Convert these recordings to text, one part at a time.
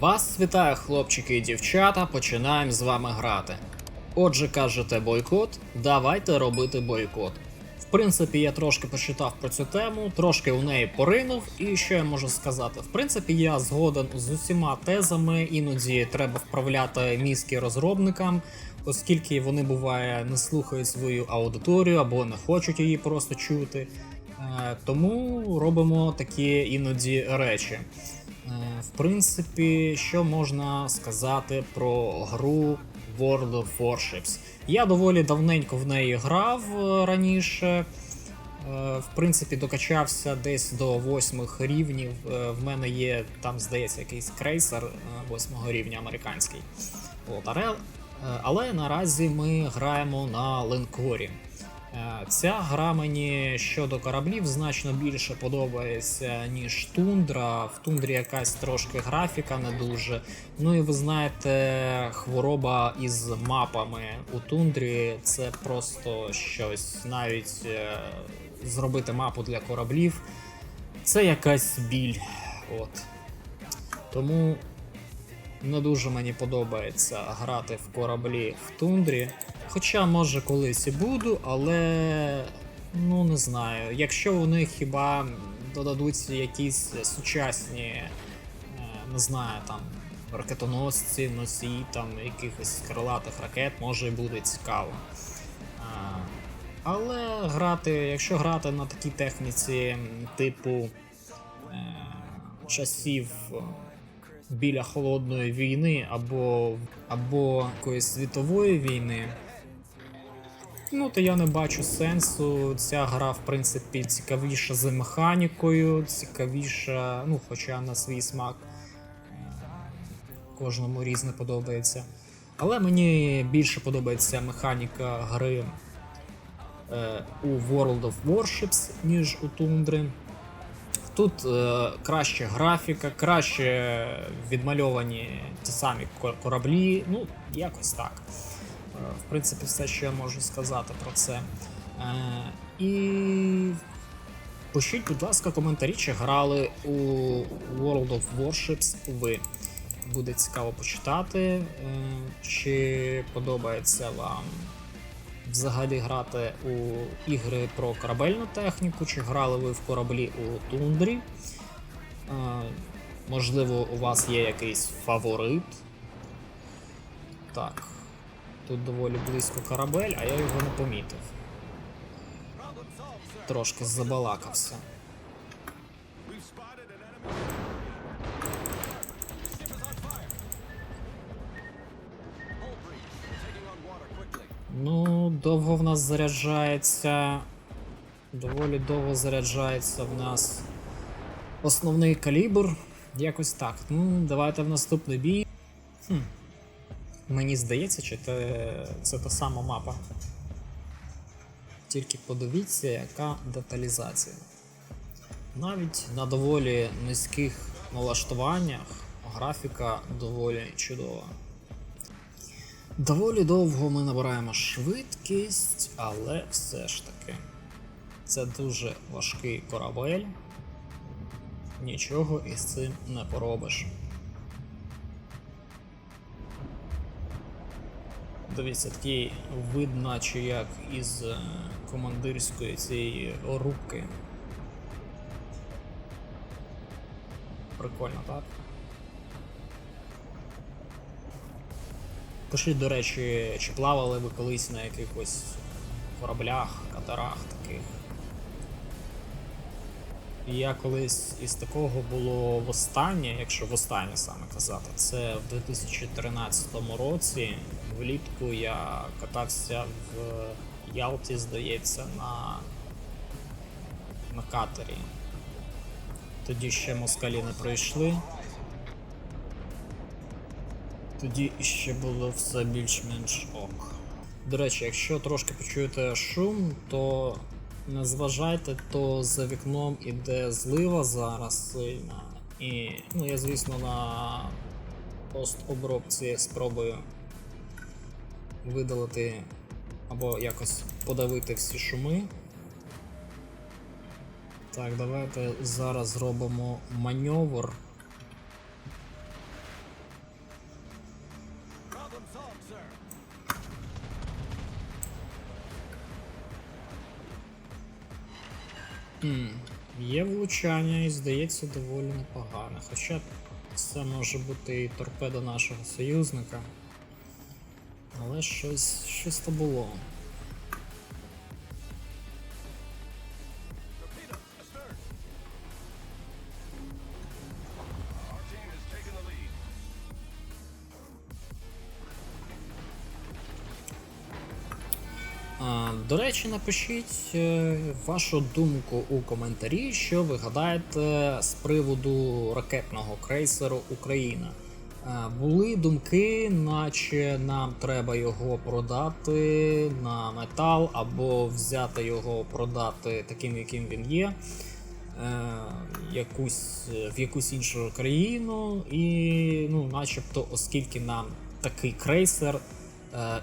Вас вітає, хлопчики і дівчата, починаємо з вами грати. Отже, кажете бойкот, давайте робити бойкот. В принципі, я трошки почитав про цю тему, трошки у неї поринув, і що я можу сказати? В принципі, я згоден з усіма тезами, іноді треба вправляти мізки розробникам, оскільки вони буває не слухають свою аудиторію або не хочуть її просто чути. Е, Тому робимо такі іноді речі. Е, В принципі, що можна сказати про гру World of Warships? Я доволі давненько в неї грав е, раніше. Е, В принципі, докачався десь до восьмих рівнів. В мене є там, здається, якийсь крейсер восьмого рівня американський. От, але, але наразі ми граємо на линкорі. Е, Ця гра мені щодо кораблів значно більше подобається, ніж тундра. В тундрі якась трошки графіка не дуже. Ну і ви знаєте, хвороба із мапами у тундрі це просто щось. Навіть е, зробити мапу для кораблів це якась біль. От. Тому не дуже мені подобається грати в кораблі в тундрі. Хоча, може, колись і буду, але ну не знаю. Якщо вони хіба додадуть якісь сучасні, е, не знаю, там ракетоносці, носії там якихось крилатих ракет, може і буде цікаво. Але грати, якщо грати на такій техніці типу е, часів е, біля холодної війни або, або якоїсь світової війни, ну то я не бачу сенсу. Ця гра, в принципі, цікавіша за механікою, цікавіша, ну, хоча на свій смак е, кожному різне подобається. Але мені більше подобається механіка гри е, у World of Warships, ніж у Тундри. Тут е, краще графіка, краще відмальовані ті самі кораблі. Ну, якось так. Е, в принципі, все, що я можу сказати про це. Е, і пишіть, будь ласка, коментарі, чи грали у World of Warships ви. Буде цікаво почитати, е, чи подобається вам взагалі грати у ігри про корабельну техніку, чи грали ви в кораблі у тундрі. Е, можливо, у вас є якийсь фаворит. Так. Тут доволі близько корабель, а я його не помітив. Трошки забалакався. Ну, довго в нас заряджається. Доволі довго заряджається в нас основний калібр. Якось так. Ну, давайте в наступний бій. Хм. Мені здається, чи це, це та сама мапа. Тільки подивіться, яка деталізація. Навіть на доволі низьких налаштуваннях графіка доволі чудова. Доволі довго ми набираємо швидкість, але все ж таки. Це дуже важкий корабель. Нічого із цим не поробиш. Дивіться, такий вид, наче як із е, командирської цієї рубки. Прикольно, так? Пишіть, до речі, чи плавали ви колись на якихось кораблях, катерах таких. Я колись із такого було востаннє, якщо востаннє саме казати, це в 2013 році. Влітку я катався в Ялті, здається, на, на катері. Тоді ще москалі не прийшли. Тоді іще було все більш-менш ок. До речі, якщо трошки почуєте шум, то не зважайте, то за вікном іде злива зараз сильна. І ну, я, звісно, на постобробці спробую видалити або якось подавити всі шуми. Так, давайте зараз зробимо маневр. Є влучання і здається доволі непогане. Хоча це може бути і торпеда нашого союзника. Але щось, щось то було. Речі, напишіть е, вашу думку у коментарі, що ви гадаєте з приводу ракетного крейсеру Україна. Е, Були думки, наче нам треба його продати на метал або взяти його продати таким, яким він є. е, Якусь, в якусь іншу країну, і ну, начебто, оскільки нам такий крейсер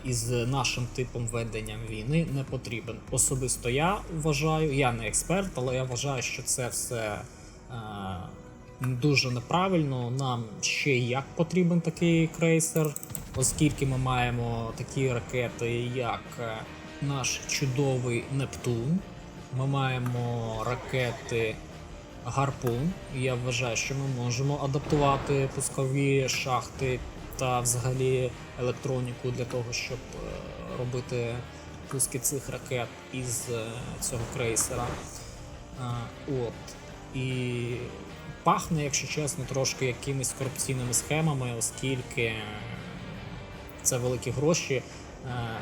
із нашим типом ведення війни не потрібен. Особисто я вважаю, я не експерт, але я вважаю, що це все е, дуже неправильно. Нам ще як потрібен такий крейсер, оскільки ми маємо такі ракети, як е, наш чудовий Нептун. Ми маємо ракети Гарпун. Я вважаю, що ми можемо адаптувати пускові шахти та взагалі електроніку для того, щоб е, робити пуски цих ракет із е, цього крейсера. Е, От. І пахне, якщо чесно, трошки якимись корупційними схемами, оскільки це великі гроші.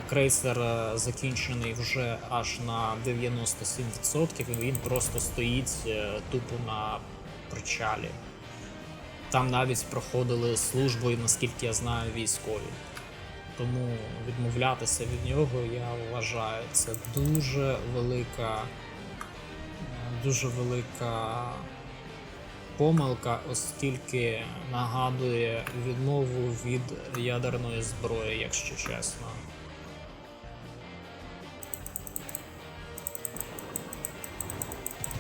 Крейсер закінчений вже аж на 97%, і він просто стоїть тупо на причалі. Там навіть проходили службу, наскільки я знаю, військові. Тому відмовлятися від нього, я вважаю, це дуже велика, дуже велика помилка, оскільки нагадує відмову від ядерної зброї, якщо чесно.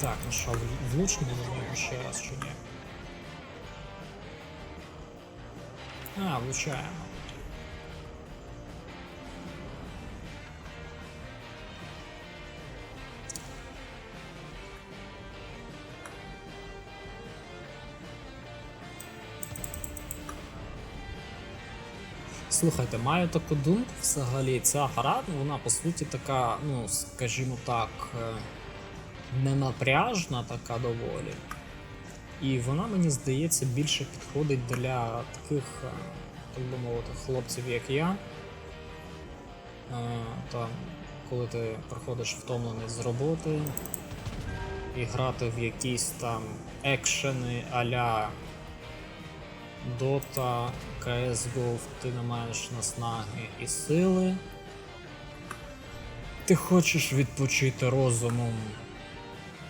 Так, ну що, влучно було ще раз чи ні? А, влучаємо. Слухайте, маю таку думку взагалі. Ця гра, ну, вона по суті така, ну, скажімо так, е, ненапряжна така доволі. І вона, мені здається, більше підходить для таких, е, так би мовити, хлопців, як я. Е, Там, коли ти приходиш втомлений з роботи і грати в якісь там екшени а-ля Dota, CSGO, ти не маєш наснаги і сили. Ти хочеш відпочити розумом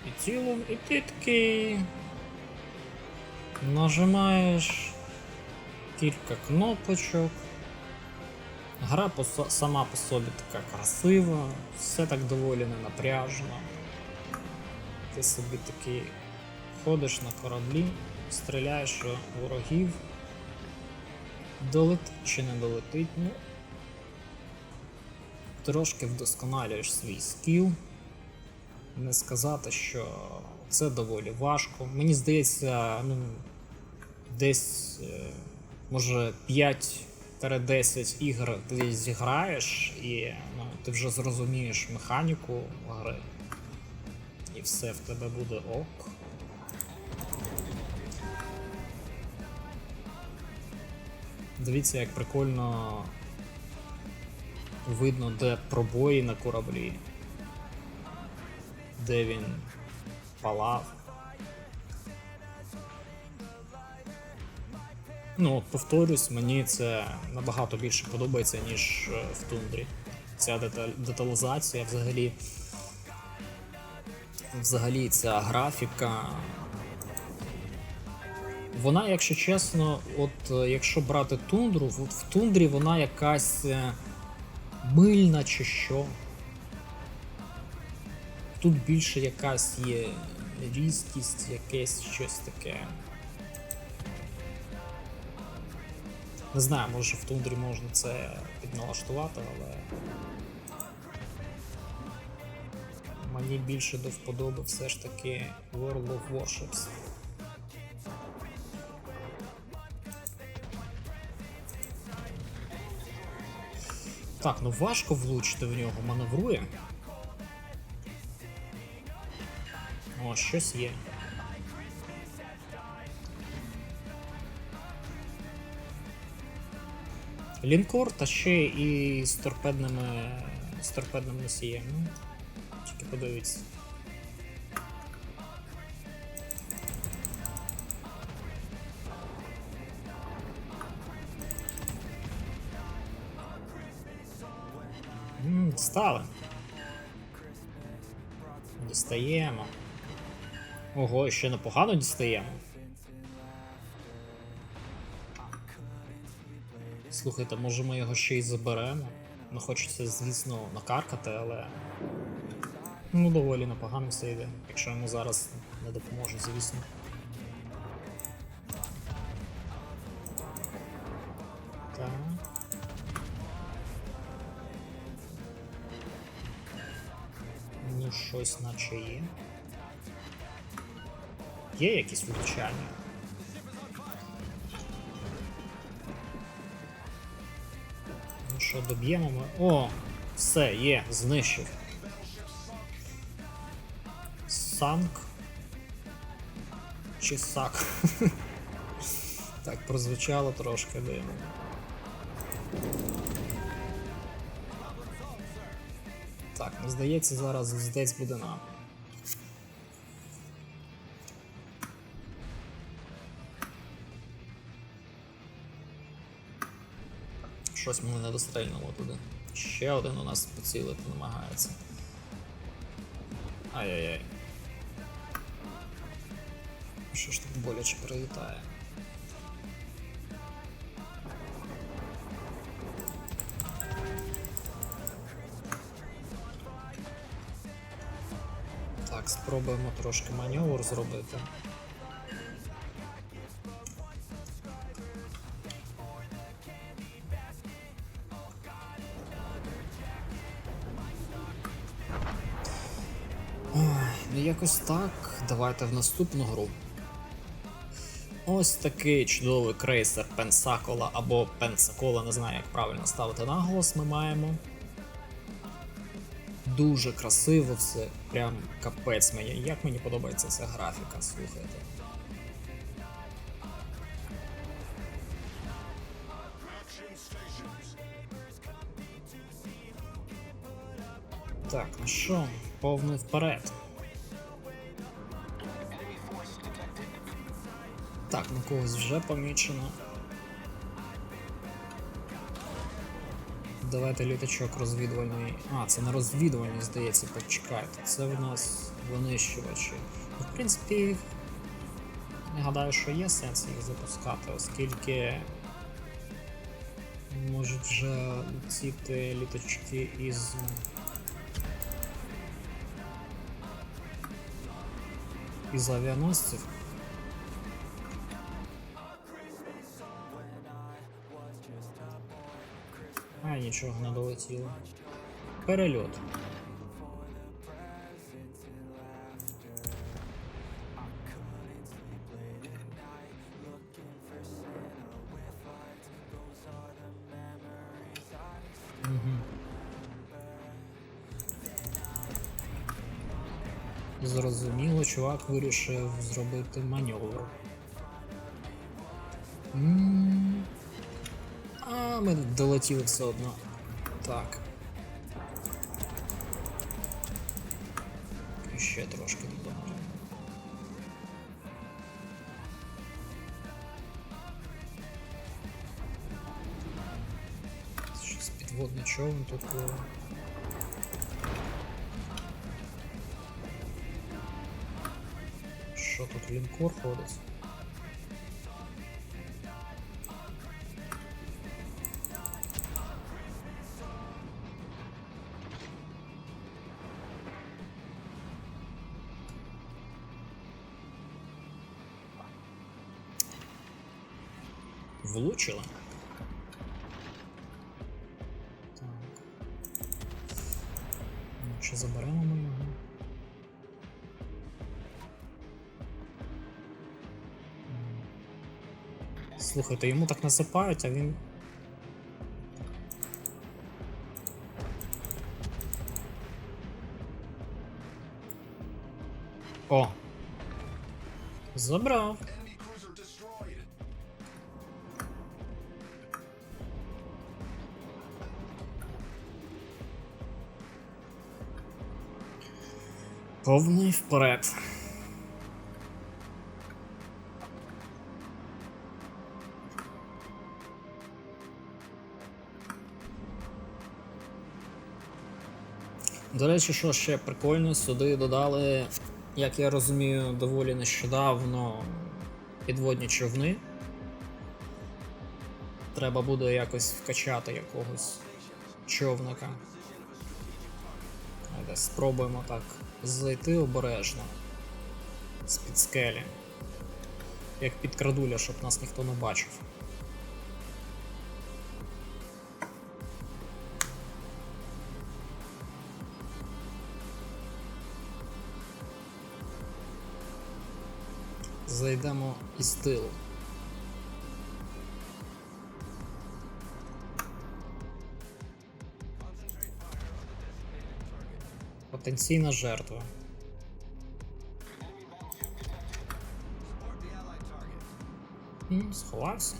і тілом, і ти такий нажимаєш кілька кнопочок. Гра по, сама по собі така красива, все так доволі ненапряжно. Ти собі такий ходиш на кораблі, стріляєш у ворогів. Долетить чи не долетить, ну. Трошки вдосконалюєш свій скіл. Не сказати, що це доволі важко. Мені здається, ну, десь е, може 5-10 ігр ти зіграєш, і ну, ти вже зрозумієш механіку гри. І все в тебе буде ок. Дивіться, як прикольно видно, де пробої на кораблі, де він палав. Ну, повторюсь, мені це набагато більше подобається, ніж е, в тундрі. Ця деталь- деталізація взагалі. Взагалі ця графіка. Вона, якщо чесно, от е, якщо брати тундру, от в тундрі вона якась е, мильна чи що. Тут більше якась є різкість, якесь щось таке. Не знаю, може в тундрі можна це підналаштувати, але. Мені більше до вподоби все ж таки World of Warships. Так, ну важко влучити в нього, маневрує. О, щось є. Лінкор та ще і з торпедними. з торпедним носієм. Ну, тільки подивіться. Стали. Дістаємо. Ого, ще непогано дістаємо. Слухайте, може ми його ще й заберемо. Ну хочеться, звісно, накаркати, але. Ну, доволі непогано все йде, якщо йому зараз не допоможе, звісно. Ну, щось наче є. Є якісь влучання? Ну що, доб'ємо ми. О! Все, є, знищив. Санк. Чи сак. так, прозвучало трошки дивно. Так, ну здається, зараз здесь буде нам. Щось мене не дострельнуло туди. Ще один у нас поцілити намагається. Ай-яй-яй. Що ж так боляче прилітає? Так, спробуємо трошки маневр зробити. Якось так. Давайте в наступну гру. Ось такий чудовий крейсер Пенсакола або Пенсакола, не знаю, як правильно ставити наголос, ми маємо. Дуже красиво все, прям капець мені. Як мені подобається ця графіка, слухайте. Так, ну що, повний вперед. Когось вже помічено. Давайте літачок розвідувальний. А, це не розвідувальний, здається, почекайте. Це в нас винищувачі. Ну, в принципі, я гадаю, що є сенс їх запускати, оскільки можуть вже летіти літачки із. із авіаносців. А, нічого не долетіло. Перельот. Зрозуміло, чувак вирішив зробити маневр. М, ми долетіли все одно. Так. І Ще трошки додому. Щось підводний човен тут було. Що тут лінкор ходить? Чи заберемо ми його? Слухайте, йому так насипають, а він... О! Забрав! Повний вперед. До речі, що ще прикольно, сюди додали, як я розумію, доволі нещодавно підводні човни. Треба буде якось вкачати якогось човника. Спробуємо так зайти обережно з-під скелі. Як під крадуля, щоб нас ніхто не бачив. Зайдемо із тилу. Потенційна жертва. М, Сховався.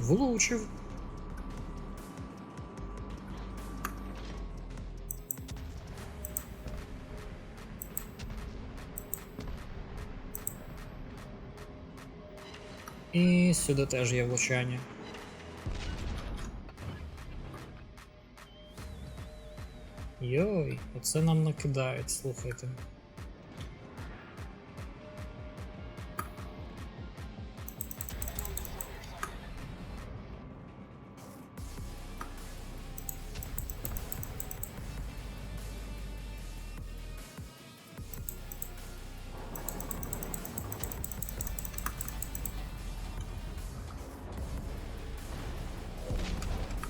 Влучив. І сюди теж є влучання. Йой, оце нам накидають, слухайте.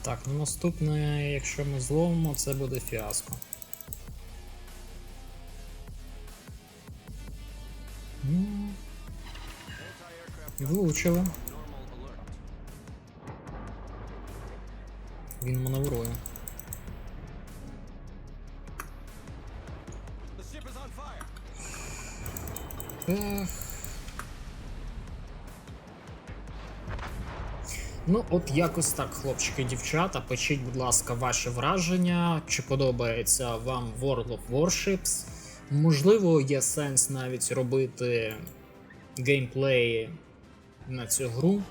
Так, ну наступне, якщо ми зловимо, це буде фіаско. Влучили. Він маневрує. Ех. Ну, от якось так, хлопчики дівчата. Пишіть, будь ласка, ваші враження. Чи подобається вам World of Warships? Можливо, є сенс навіть робити геймплеї на цю гру,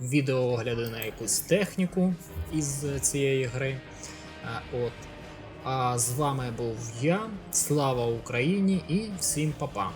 відеоогляди на якусь техніку із цієї гри. От. А з вами був я. Слава Україні і всім па-па!